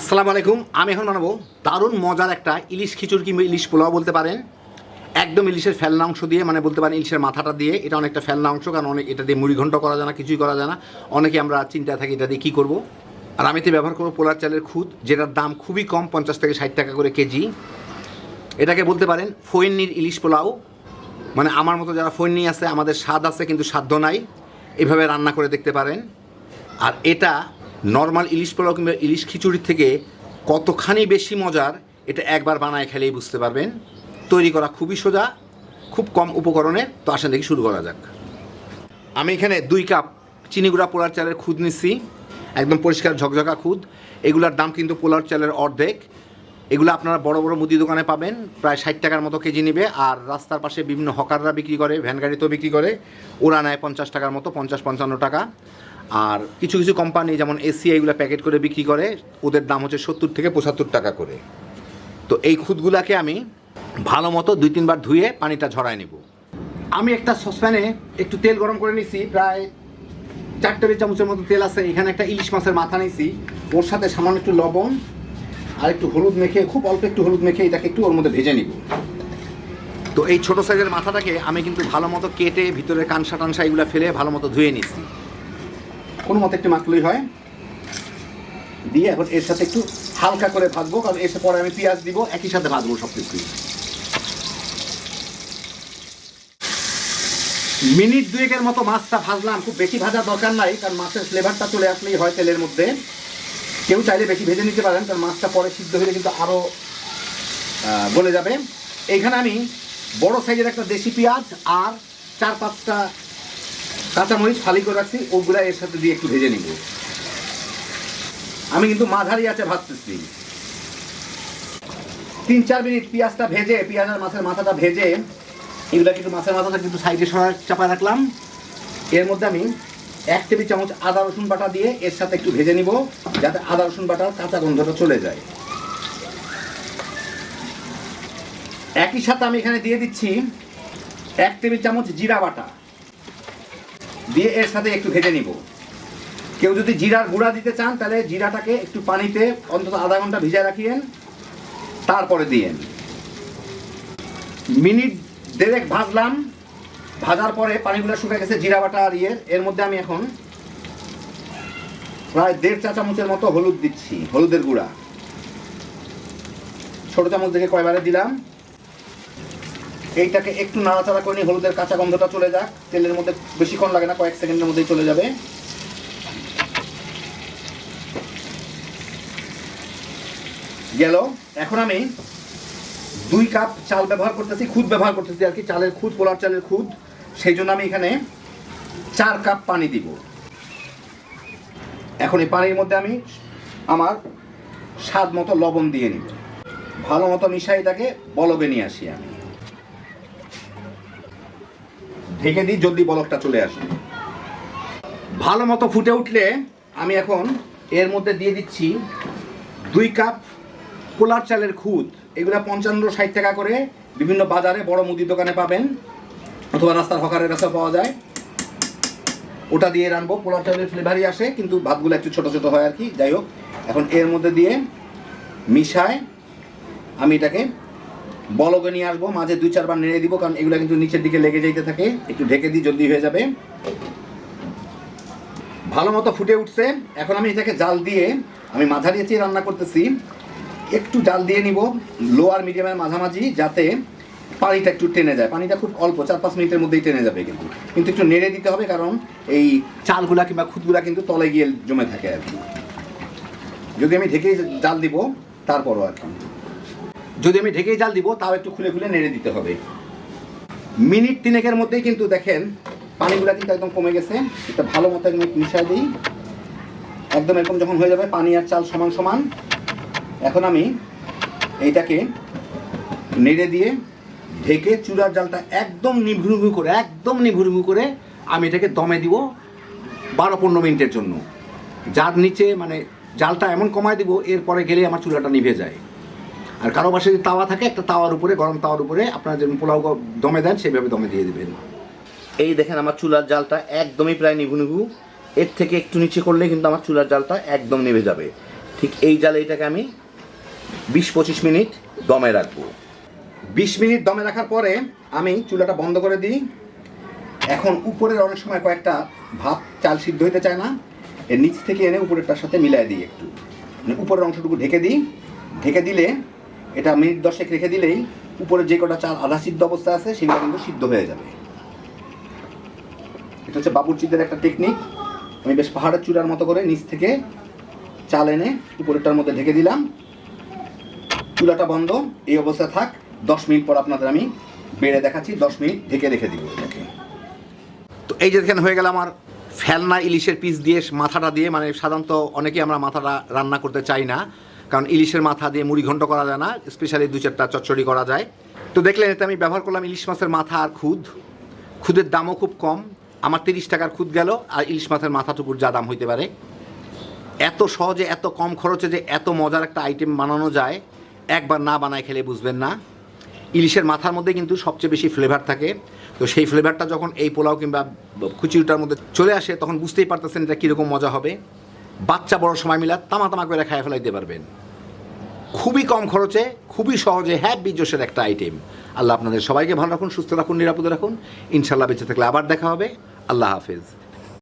আসসালামু আলাইকুম। আমি এখন বানাবো দারুণ মজার একটা ইলিশ খিচুড়ি কিংবা ইলিশ পোলাও বলতে পারেন। একদম ইলিশের ফেলনা অংশ দিয়ে মানে বলতে পারেন ইলিশের মাথাটা দিয়ে, এটা অনেকটা ফেলনা অংশ, কারণ অনেক এটা দিয়ে মুড়ি ঘন্ট করা যায় না, কিছুই করা যায় না। অনেকে আমরা চিন্তা থাকি এটা দিয়ে কী করব। আর আমি তো ব্যবহার করব পোলার চালের খুদ, যেটার দাম খুবই কম, পঞ্চাশ থেকে ষাট টাকা করে কেজি। এটাকে বলতে পারেন ফৈন্নির ইলিশ পোলাও। মানে আমার মতো যারা ফৈন্নি আছে, আমাদের স্বাদ আছে, কিন্তু সাধ্য নাই। এভাবে রান্না করে দেখতে পারেন। আর এটা নর্মাল ইলিশ পোলাও কিংবা ইলিশ খিচুড়ির থেকে কতখানি বেশি মজার, এটা একবার বানায় খেলেই বুঝতে পারবেন। তৈরি করা খুবই সোজা, খুব কম উপকরণের তো আসেন দেখি শুরু করা যাক। আমি এখানে দুই কাপ চিনি গুঁড়া পোলার চালের খুদ নিচ্ছি একদম পরিষ্কার ঝকঝকা খুদ। এগুলার দাম কিন্তু পোলার চালের অর্ধেক। এগুলো আপনারা বড় বড় মুদি দোকানে পাবেন। প্রায় ষাট টাকার মতো কেজি নেবে। আর রাস্তার পাশে বিভিন্ন হকাররা বিক্রি করে, ভ্যান গাড়িতেও বিক্রি করে। ওরা নেয় পঞ্চাশ টাকার মতো, পঞ্চাশ পঞ্চান্ন টাকা। আর কিছু কিছু কোম্পানি যেমন এসি প্যাকেট করে বিক্রি করে, ওদের দাম হচ্ছে সত্তর থেকে পঁচাত্তর টাকা করে। তো এই খুদগুলাকে আমি ভালো মতো দুই তিনবার ধুয়ে পানিটা ঝরায় নেব। আমি একটা সসপ্যানে একটু তেল গরম করে নিছি, প্রায় চার টেবিল চামচের মতো তেল আছে, এখানে একটা ইলিশ মাছের মাথা নিছি। ওর সাথে সামান্য একটু লবণ আর একটু হলুদ মেখে, খুব অল্প একটু হলুদ মেখে এটাকে একটু ওর মধ্যে ভেজে নিব। তো এই ছোট সাইজের মাথাটাকে আমি কিন্তু ভালো মতো কেটে ভিতরে কানসা টানসা এগুলো ফেলে ভালো মতো ধুয়ে নিচ্ছি কোনো মতে একটু মাখলেই হয়। দিয়ে এখন এর সাথে একটু হালকা করে ভাজবো, কারণ এসে পরে আমি পেঁয়াজ দিব, একই সাথে ভাজবো সব কিছু মিনিট দুয়েকের মতো মাছটা ভাজলাম, খুব বেশি ভাজার দরকার নাই, কারণ মাছের ফ্লেভারটা চলে আসলেই হয় তেলের মধ্যে। কেউ চাইলে বেশি ভেজে নিতে পারেন, কারণ মাছটা পরে সিদ্ধ হলে কিন্তু আরও গলে যাবে। এখানে আমি বড় সাইজের একটা দেশি পেঁয়াজ আর চার পাঁচটা কাঁচামরিচ ফালি করে রাখছি, ওগুলা এর সাথে দিয়ে একটু ভেজে নিব। আমি কিন্তু মাঝারি আছে ভাজতেছি তিন, চার মিনিট পেঁয়াজটা ভেজে, পেঁয়াজ আর মাছের মাথাটা ভেজে, এগুলা কিন্তু মাছের মাথাটা কিন্তু সাইডে সরা চাপা রাখলাম। এর মধ্যে আমি এক টেবিল চামচ আদা, রসুন বাটা দিয়ে এর সাথে একটু ভেজে নিব, যাতে আদা, রসুন বাটার কাঁচা গন্ধটা চলে যায়। একই সাথে আমি এখানে দিয়ে দিচ্ছি এক টেবিল চামচ জিরা বাটা। দিয়ে এর সাথে একটু ভেজে নিব। কেউ যদি জিরার গুঁড়া দিতে চান, তাহলে জিরাটাকে একটু পানিতে অন্তত আধা ঘণ্টা ভিজায় রাখিয়েন, তারপরে দিয়েন। মিনিট দেড়েক ভাজলাম, ভাজার পরে পানিগুলো শুকে গেছে জিরা বাটা আর ইয়ের এর মধ্যে আমি এখন প্রায় দেড় চা চামচের মতো হলুদ দিচ্ছি, হলুদের গুঁড়া। ছোট চামচ থেকে কয়বারে দিলাম? এইটাকে একটু নাড়াচাড়া করে নিয়ে হলুদের কাঁচা গন্ধটা চলে যাক। তেলের মধ্যে বেশিক্ষণ লাগে না, কয়েক সেকেন্ডের মধ্যেই চলে যাবে। গেল। এখন আমি দুই কাপ চাল ব্যবহার করতেছি, খুদ ব্যবহার করতেছি আর কি, চালের খুদ, পোলার চালের খুদ। সেই জন্য আমি এখানে চার কাপ পানি দিব। এখন এই পানির মধ্যে আমি আমার স্বাদ মতো লবণ দিয়ে নিব। ভালো মতো মিশাই তাকে বলবে নিয়ে আসি আমি। ঢেকে দিই, জলদি বলকটা চলে আসে। ভালো মতো ফুটে উঠলে আমি এখন এর মধ্যে দিয়ে দিচ্ছি দুই কাপ পোলার চালের খুদ। এগুলো পঞ্চান্ন ষাট টাকা করে বিভিন্ন বাজারে বড় মুদির দোকানে পাবেন, অথবা রাস্তার হকারের কাছে পাওয়া যায়। ওটা দিয়ে রানবো, পোলার চালের ফ্লেভারই আসে, কিন্তু ভাতগুলো একটু ছোটো ছোটো হয় আর কি। যাই হোক, এখন এর মধ্যে দিয়ে মিশায় আমি এটাকে বলগে নিয়ে আসব, মাঝে দুই চারবার নেড়ে দিব, কারণ এগুলো কিন্তু নিচের দিকে লেগে যাইতে থাকে। একটু ঢেকে দিই, জলদি হয়ে যাবে। ভালো মতো ফুটে উঠছে। এখন আমি এটাকে জাল দিয়ে, আমি মাঝারি আঁচে রান্না করতেছি। একটু জাল দিয়ে নিব লো আর মিডিয়ামের মাঝামাঝি, যাতে পানিটা একটু টেনে যায়। পানিটা খুব অল্প, চার পাঁচ মিনিটের মধ্যেই টেনে যাবে কিন্তু। কিন্তু একটু নেড়ে দিতে হবে, কারণ এই চালগুলা কিংবা খুদগুলা কিন্তু তলে গিয়ে জমে থাকে আর কি। যদি আমি ঢেকেই জাল দিব, তারপরও আর কি। যদি আমি ঢেকেই জাল দিব, তাও একটু খুলে খুলে নেড়ে দিতে হবে। মিনিট তিনেকের মধ্যেই কিন্তু দেখেন, পানিগুলা কিন্তু একদম কমে গেছে। এটা ভালো মতো একদম মিশাই দিই। একদম এরকম যখন হয়ে যাবে, পানি আর চাল সমান সমান। এখন আমি এইটাকে নেড়ে দিয়ে ঢেকে চুলার জালটা একদম নিভুরুভু করে, একদম নিভুরুভু করে আমি এটাকে দমে দিব বারো পনেরো মিনিটের জন্য। যার নিচে মানে জালটা এমন কমায় দিব, এরপরে গেলে আমার চুলাটা নিভে যায়। আর কারও পাশে যদি তাওয়া থাকে একটা তাওয়ার উপরে গরম তাওয়ার উপরে আপনারা যেমন পোলাও দমে দেন সেভাবে দমে দিয়ে দেবেন। এই দেখেন আমার চুলার জালটা একদমই প্রায় নিভু নিভু। এর থেকে একটু নিচে করলে কিন্তু আমার চুলার জালটা একদম নেমে যাবে। ঠিক ঠিক এই জালে এটাকে আমি বিশ পঁচিশ মিনিট দমে রাখব। বিশ মিনিট দমে রাখার পরে আমি চুলাটা বন্ধ করে দিই। এখন উপরের অনেক সময় কয়েকটা ভাত চাল সিদ্ধ হইতে চায় না। এর নিচ থেকে এনে উপরেরটার সাথে মিলাই দিই একটু। মানে উপরের অংশটুকু ঢেকে দিই। ঢেকে দিলে এটা মিনিট দশেক রেখে দিলেই উপরে যে কটা চাল আধা সিদ্ধ অবস্থা আছে, সেগুলো কিন্তু সিদ্ধ হয়ে যাবে। এটা হচ্ছে বাবুর্চিদের একটা টেকনিক আমি বেশ পাহাড়ের চূড়ার মতো করে নিচ থেকে চাল এনে উপরেরটার মধ্যে ঢেকে দিলাম। চুলাটা বন্ধ, এই অবস্থা থাক। দশ মিনিট পর আপনাদের আমি বেড়ে দেখাচ্ছি, দশ মিনিট ঢেকে রেখে দিব এটাকে। তো এই যে দেখেন হয়ে গেল আমার ফেলনা ইলিশের পিস দিয়ে মাথাটা দিয়ে মানে সাধারণত অনেকেই আমরা মাথাটা রান্না করতে চাই না। কারণ ইলিশের মাথা দিয়ে মুড়ি ঘন্ট করা যায় না স্পেশালি দু চারটা চচ্চড়ি করা যায়। তো দেখলেন এতে আমি ব্যবহার করলাম ইলিশ মাছের মাথা আর খুদ। খুদের দামও খুব কম, আমার তিরিশ টাকার খুদ গেল, আর ইলিশ মাছের মাথাটুকুর যা দাম হইতে পারে। এত সহজে, এত কম খরচে যে এত মজার একটা আইটেম বানানো যায়, একবার না বানায় খেলে বুঝবেন না। ইলিশের মাথার মধ্যে কিন্তু সবচেয়ে বেশি ফ্লেভার থাকে। তো সেই ফ্লেভারটা যখন এই পোলাও কিংবা খুচুরিটার মধ্যে চলে আসে, তখন বুঝতেই পারতেছেন এটা কীরকম মজা হবে। বাচ্চা বড় সময় মিলা তামা তামা করে খায় ফেলাইতে পারবেন। খুবই কম খরচে, খুবই সহজে হ্যাপি জোশের একটা আইটেম আল্লাহ আপনাদের সবাইকে ভালো রাখুন, সুস্থ রাখুন, নিরাপদে রাখুন। ইনশাল্লাহ বেঁচে থাকলে আবার দেখা হবে। আল্লাহ হাফেজ।